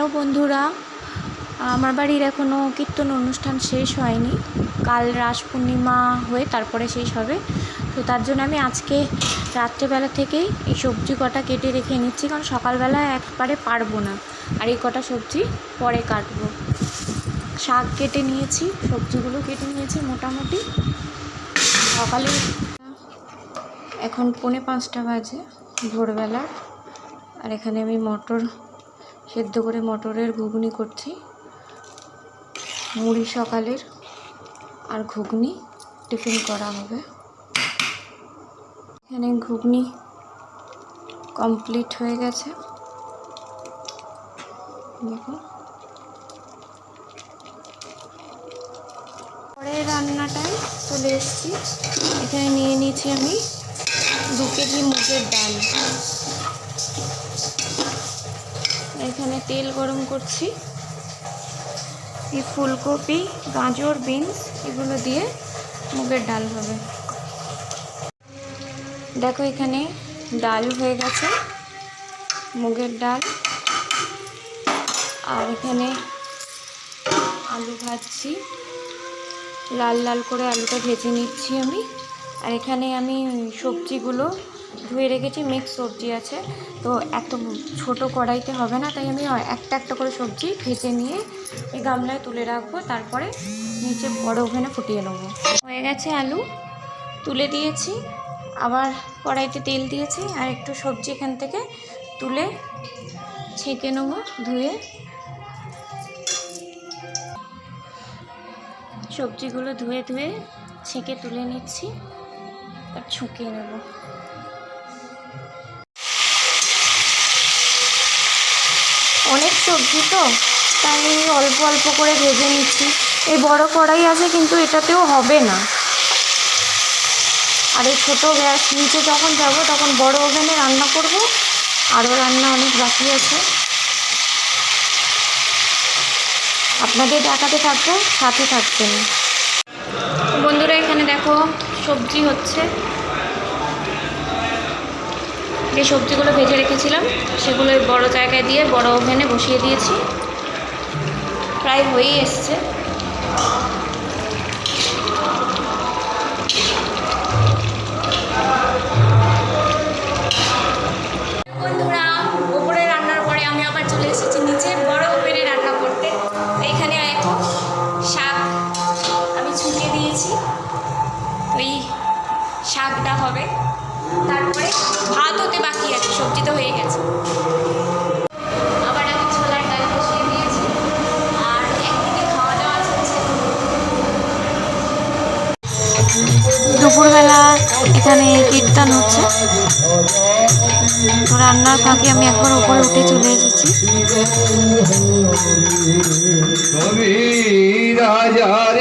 Hello বন্ধুরা, আমার বাড়ির এখনও কীর্তন অনুষ্ঠান শেষ হয়নি। কাল রাস পূর্ণিমা হয়ে তারপরে শেষ হবে। তো তার জন্য আমি আজকে রাত্রেবেলা থেকেই এই সবজি কটা কেটে রেখে নিচ্ছি, কারণ সকালবেলা একবারে পারব না। আর এই কটা সবজি পরে কাটবো। শাক কেটে নিয়েছি, সবজিগুলো কেটে নিয়েছি মোটামুটি। সকালে এখন পৌনে পাঁচটা বাজে ভোরবেলা। আর এখানে আমি মটর সেদ্ধ করে মটরের ঘুগনি করছি। মুড়ি সকালের আর ঘুগনি টিফিন করা হবে। এখানে ঘুগনি কমপ্লিট হয়ে গেছে। দেখুন। পরের রান্নাটায় চলে এসেছি। এখানে নিয়ে নিয়েছি আমি দু কেজি মুগের ডাল। এখানে তেল গরম করছি। এই ফুলকপি, গাজর, বিনস এগুলো দিয়ে মুগের ডাল হবে। দেখো এখানে ডাল হয়ে গেছে, মুগের ডাল। আর এখানে আলু ভাজছি। লাল লাল করে আলুটা ভেজে নিচ্ছি আমি। আর এখানে আমি সবজিগুলো ধুয়ে রেখেছি মিক্স সবজি আছে। তো এত ছোট কড়াইতে হবে না, তাই আমি একটা একটা করে সবজি ভেজে নিয়ে এই গামলায় তুলে রাখব, তারপরে নিচে বড় ওভেনে ফুটিয়ে নেব। হয়ে গেছে আলু, তুলে দিয়েছি। আবার কড়াইতে তেল দিয়েছি, আর একটু সবজি এখান থেকে তুলে ছেঁকে নেব, ধুয়ে। সবজিগুলো ধুয়ে ধুয়ে ছেঁকে তুলে নিচ্ছি আর ছুঁকিয়ে নেব। অনেক সবজি তো, তাই অল্প অল্প করে ভেজে নিচ্ছি। এই বড় কড়াই আছে, কিন্তু এটাতেও হবে না। আর এই ছোটো গ্যাস নিচে যখন যাব, তখন বড় ওভেনে রান্না করব, আরও রান্না অনেক বাকি আছে। আপনাদের দেখাতে থাকব, সাথে থাকবেন। বন্ধুরা, এখানে দেখো সবজি হচ্ছে। যে সবজিগুলো ভেজে রেখেছিলাম, সেগুলো বড় জায়গায় দিয়ে, বড় ওভেনে বসিয়ে দিয়েছি। প্রায় হয়েই এসছে। শাকটা হবে। তারপরে ভাত হতে বাকি আছে সবজি তো হয়ে গেছে। দুপুরবেলা এখানে কীর্তন হচ্ছে। তো রান্নার ফাঁকে আমি একবার উপরে উঠে চলে এসেছি। রাজার